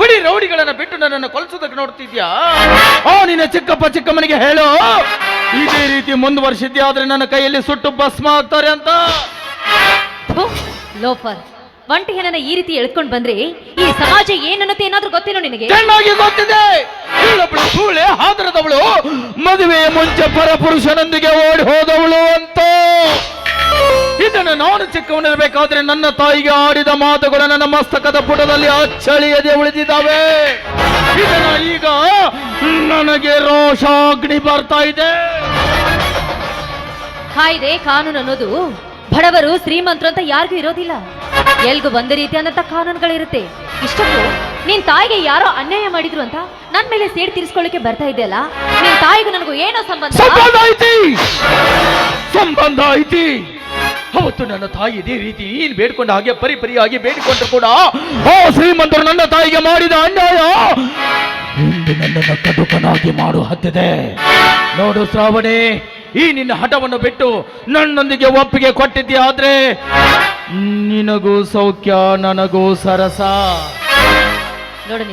ಪುಡಿ ರೌಡಿಗಳನ್ನ ಬಿಟ್ಟು ನನ್ನನ್ನು ಕೊಲ್ಸೋದಕ್ಕೆ ನೋಡ್ತಿದ್ಯಾ? ಓ ನಿನ್ನ ಚಿಕ್ಕಪ್ಪ ಚಿಕ್ಕಮ್ಮನಿಗೆ ಹೇಳು. ಇದೇ ರೀತಿ ಮುಂದುವರ್ಸಿದ್ಯಾ ಆದ್ರೆ ನನ್ನ ಕೈಯಲ್ಲಿ ಸುಟ್ಟು ಭಸ್ಮ ಆಗ್ತಾರೆ ಅಂತ? ಥು, ಲೋಫರ್. ಒಂಟಿ ಹೆಣ್ಣನ ಈ ರೀತಿ ಎಳ್ಕೊಂಡು ಬಂದ್ರೆ ಈ ಸಮಾಜ ಏನನ್ನತ್ತೆ ಏನಾದ್ರೂ ಗೊತ್ತೇನೋ ನಿನಗೆ? ಚೆನ್ನಾಗಿ ಗೊತ್ತಿದೆ. ಇವಳೊಬ್ಳು ಸೂಳೆ ಹಾದರದವಳು. ಮದುವೆಯ ಮುಂಚೆ ಪರಪುರುಷನೊಂದಿಗೆ ಓಡಿ ಹೋದವಳು ಅಂತ. ಇದನ್ನು ನಾನು ಚಿಕ್ಕವನಿರಬೇಕಾದ್ರೆ ನನ್ನ ತಾಯಿಗೆ ಆಡಿದ ಮಾತುಗಳು ನನ್ನ ಮಸ್ತಕದ ಪುಟದಲ್ಲಿ ಅಚ್ಚಳಿಯದೆ ಉಳಿದಿದ್ದಾವೆ. ಇದನ್ನ ಈಗ ನನಗೆ ರೋಷಾಗ್ನಿ ಬರ್ತಾ ಇದೆ. ಕಾಯ್ದೆ ಕಾನೂನು ಅನ್ನೋದು ಬಡವರು ಶ್ರೀಮಂತರು ಅಂತ ಯಾರಿಗೂ ಇರೋದಿಲ್ಲ. ಎಲ್ಗೂ ಒಂದೇ ರೀತಿಯಾದಂತ ಕಾನೂನುಗಳಿರುತ್ತೆ. ಇಷ್ಟಕ್ಕೂ ನಿನ್ ತಾಯಿಗೆ ಯಾರೋ ಅನ್ಯಾಯ ಮಾಡಿದ್ರು ಅಂತ ನನ್ ಮೇಲೆ ಸೇಡ್ ತೀರಿಸ್ಕೊಳ್ಳಿಕ್ಕೆ ಬರ್ತಾ ಇದೆಯಲ್ಲ ನಿನ್ ತಾಯಿಗೂ ನನಗೂ ಏನೋ ಸಂಬಂಧ? ಸಂಬಂಧ ಐತಿ. ಸಂಬಂಧ ಐತಿ. ಅವತ್ತು ನನ್ನ ತಾಯಿ ಇದೇ ರೀತಿ ನೀನು ಬೇಡ್ಕೊಂಡ ಹಾಗೆ ಪರಿಪರಿಯಾಗಿ ಬೇಡಿಕೊಂಡ್ರು ಕೂಡ ಓ ಶ್ರೀಮಂತರು ನನ್ನ ತಾಯಿಗೆ ಮಾಡಿದ ಅನ್ಯಾಯ ಇಂದು ನನ್ನನ್ನು ಕಡುಕನಾಗಿ ಮಾಡು ಹತ್ತಿದೆ. ನೋಡು ಶ್ರಾವಣಿ, ಈ ನಿನ್ನ ಹಠವನ್ನು ಬಿಟ್ಟು ನನ್ನೊಂದಿಗೆ ಒಪ್ಪಿಗೆ ಕೊಟ್ಟಿದ್ದೀಯ ಆದ್ರೆ ನಿನಗೂ ಸೌಖ್ಯ, ನನಗೂ ಸರಸ. ನೋಡು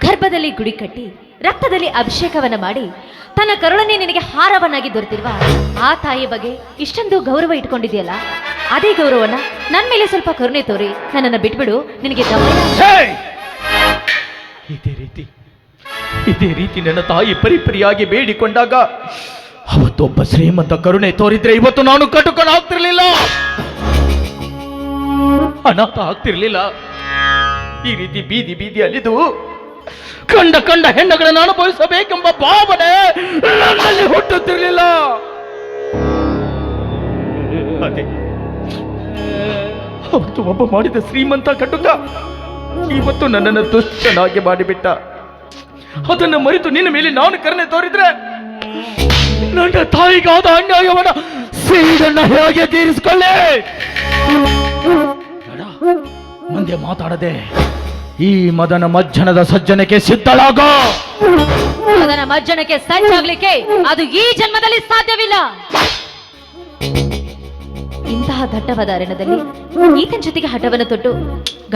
ಗರ್ಭದಲ್ಲಿ ಗುಡಿ ಕಟ್ಟಿ ರಕ್ತದಲ್ಲಿ ಅಭಿಷೇಕವನ್ನು ಮಾಡಿ ತನ್ನ ಕರುಳನ್ನೇ ನಿನಗೆ ಹಾರವನ್ನಾಗಿ ದೊರೆತಿರುವ ಆ ತಾಯಿಯ ಬಗ್ಗೆ ಇಷ್ಟೊಂದು ಗೌರವ ಇಟ್ಕೊಂಡಿದೆಯಲ್ಲ ಅದೇ ಗೌರವನ ನನ್ನ ಮೇಲೆ ಸ್ವಲ್ಪ ಕರುಣೆ ತೋರಿ ನನ್ನನ್ನು ಬಿಟ್ಬಿಡು ನಿನಗೆ ಇದೇ ರೀತಿ ಇದೇ ರೀತಿ ನನ್ನ ತಾಯಿ ಪರಿಪರಿಯಾಗಿ ಬೇಡಿಕೊಂಡಾಗ ಅವತ್ತೊಬ್ಬ ಶ್ರೀಮಂತ ಕರುಣೆ ತೋರಿದ್ರೆ ಇವತ್ತು ನಾನು ಕಟುಕನಾಗ್ತಿರ್ಲಿಲ್ಲ ಅನಾಥ ಆಗ್ತಿರ್ಲಿಲ್ಲ. ಈ ರೀತಿ ಬೀದಿ ಬೀದಿ ಅಲಿದು ಕಂಡ ಕಂಡ ಹೆಣ್ಣುಗಳನ್ನು ಅನುಭವಿಸಬೇಕೆಂಬ ಭಾವನೆ ನನ್ನಲ್ಲಿ ಹುಟ್ಟುತ್ತಿರಲಿಲ್ಲ. ಅದೇ. ಅವತ್ತು ಒಬ್ಬ ಮಾಡಿದ ಶ್ರೀಮಂತ ಕಟುಕ ಇವತ್ತು ನನ್ನನ್ನು ದುಷ್ಟನಾಗಿ ಮಾಡಿಬಿಟ್ಟ. ಅದನ್ನು ಮರೆತು ನಿನ್ನ ಮೇಲೆ ನಾನು ಕರುಣೆ ತೋರಿದ್ರೆ ನನ್ನ ತಾಯಿಗಾದ ಅನ್ಯಾಯವನ್ನ ಸೀಡನ್ನ ಹೇಗೆ ತೀರಿಸಿಕೊಳ್ಳಿ? ಮುಂದೆ ಮಾತಾಡದೆ. ಈ ಮದನ ಮಜ್ಜನದ ಸಜ್ಜನಕ್ಕೆ ಸಿದ್ಧಳಾಗೋ. ಮದನ ಮಜ್ಜನಕ್ಕೆ ಸಜ್ಜಾಗ್ಲಿಕ್ಕೆ ಅದು ಈ ಜನ್ಮದಲ್ಲಿ ಸಾಧ್ಯವಿಲ್ಲ. ಇಂತಹ ದಟ್ಟವಾದ ಅರಣ್ಯದಲ್ಲಿ ಈತನ ಜೊತೆಗೆ ಹಠವನ್ನು ತೊಟ್ಟು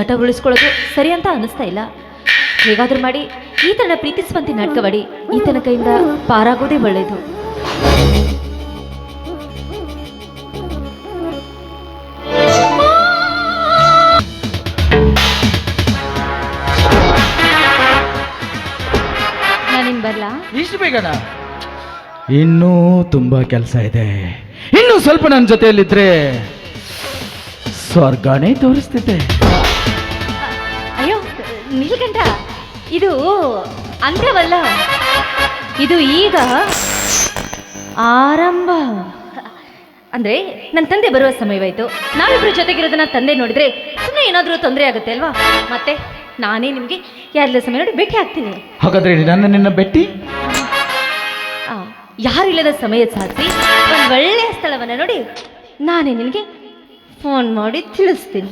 ಘಟ ಉಳಿಸ್ಕೊಳ್ಳೋದು ಸರಿ ಅಂತ ಅನಿಸ್ತಾ ಇಲ್ಲ. ಹೇಗಾದ್ರೂ ಮಾಡಿ ಈತನ ಪ್ರೀತಿಸುವಂತೆ ನಾಟಕವಾಡಿ ಈತನ ಕೈಯಿಂದ ಪಾರಾಗೋದೇ ಒಳ್ಳೆಯದು ನಾನಿನ್ ಬರ್ಲಾ? ಇಷ್ಟು ಬೇಗನ? ಇನ್ನೂ ತುಂಬಾ ಕೆಲಸ ಇದೆ. ಇನ್ನು ಸ್ವಲ್ಪ ನನ್ನ ಜೊತೆಯಲ್ಲಿದ್ರೆ ಸ್ವರ್ಗನೇ ತೋರಿಸ್ತಿದ್ದೆ ಅಯ್ಯೋ ನೀಲ್ಗಂಟ ಇದು ಅಂತ್ಯವಲ್ಲ ಇದು ಈಗ ಆರಂಭ. ಅಂದ್ರೆ ನನ್ನ ತಂದೆ ಬರುವ ಸಮಯವಾಯ್ತು. ನಾವಿಬ್ರು ಜೊತೆಗಿರೋದನ್ನ ತಂದೆ ನೋಡಿದ್ರೆ ಸುಮ್ಮನೆ ಏನಾದರೂ ತೊಂದರೆ ಆಗುತ್ತೆ ಅಲ್ವಾ? ಮತ್ತೆ? ನಾನೇ ನಿಮಗೆ ಯಾರೆಲ್ಲ ಸಮಯ ನೋಡಿ ಭೇಟಿ ಆಗ್ತೀನಿ. ಹಾಗಾದ್ರೆ ನನ್ನ ನಿನ್ನ ಭೇಟಿ? ಯಾರಿಲ್ಲದ ಸಮಯ ಸಾಧಿಸಿ ಒಂದು ಒಳ್ಳೆಯ ಸ್ಥಳವನ್ನು ನೋಡಿ ನಾನೇ ನಿನಗೆ ಫೋನ್ ಮಾಡಿ ತಿಳಿಸ್ತೀನಿ.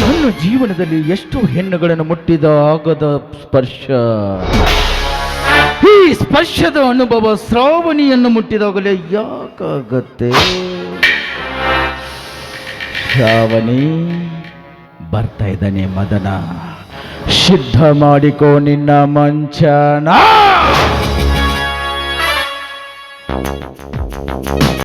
ನನ್ನ ಜೀವನದಲ್ಲಿ ಎಷ್ಟು ಹೆಣ್ಣುಗಳನ್ನು ಮುಟ್ಟಿದ ಆಗದ ಸ್ಪರ್ಶ? ಈ ಸ್ಪರ್ಶದ ಅನುಭವ ಶ್ರಾವಣಿಯನ್ನು ಮುಟ್ಟಿದಾಗಲೇ ಯಾಕಾಗತ್ತೆ? ಶ್ರಾವಣಿ ಬರ್ತಾ ಇದ್ದಾನೆ ಮದನ. ಸಿದ್ಧ ಮಾಡಿಕೋ ನಿನ್ನ ಮಂಚನ.